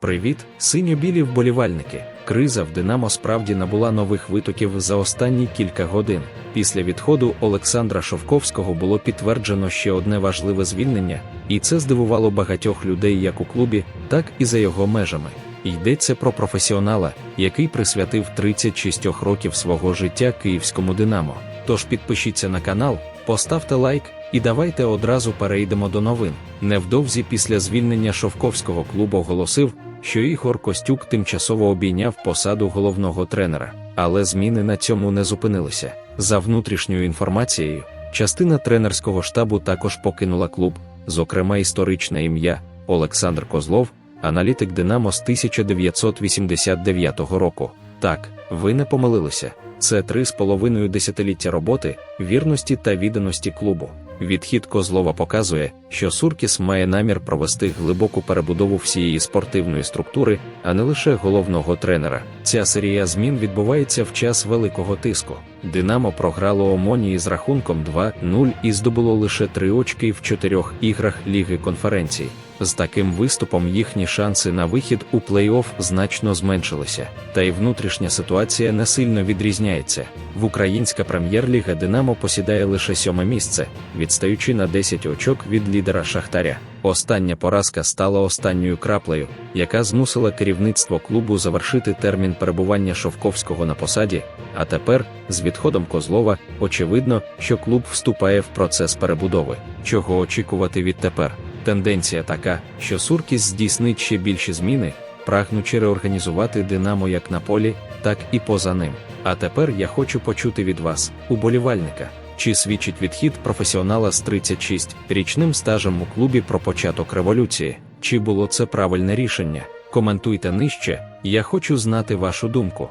Привіт, синьо-білі вболівальники. Криза в Динамо справді набула нових витоків за останні кілька годин. Після відходу Олександра Шовковського було підтверджено ще одне важливе звільнення, і це здивувало багатьох людей як у клубі, так і за його межами. Йдеться про професіонала, який присвятив 36 років свого життя київському Динамо. Тож підпишіться на канал, поставте лайк і давайте одразу перейдемо до новин. Невдовзі після звільнення Шовковського клуб оголосив, що Ігор Костюк тимчасово обійняв посаду головного тренера, але зміни на цьому не зупинилися. За внутрішньою інформацією, частина тренерського штабу також покинула клуб, зокрема історичне ім'я Олександр Козлов, аналітик Динамо з 1989 року. Так, ви не помилилися. Це три з половиною десятиліття роботи, вірності та відданості клубу. Відхід Козлова показує, що Суркіс має намір провести глибоку перебудову всієї спортивної структури, а не лише головного тренера. Ця серія змін відбувається в час великого тиску. Динамо програло Омонії з рахунком 2-0 і здобуло лише три очки в чотирьох іграх Ліги конференцій. З таким виступом їхні шанси на вихід у плей-офф значно зменшилися, та й внутрішня ситуація не сильно відрізняється. В українська прем'єр-ліга Динамо посідає лише сьоме місце, відстаючи на 10 очок від лідера Шахтаря. Остання поразка стала останньою краплею, яка змусила керівництво клубу завершити термін перебування Шовковського на посаді. А тепер, з відходом Козлова, очевидно, що клуб вступає в процес перебудови. Чого очікувати відтепер? Тенденція така, що Суркіс здійснить ще більші зміни, прагнучи реорганізувати Динамо як на полі, так і поза ним. А тепер я хочу почути від вас, уболівальника, чи свідчить відхід професіонала з 36-річним стажем у клубі про початок революції, чи було це правильне рішення? Коментуйте нижче, я хочу знати вашу думку.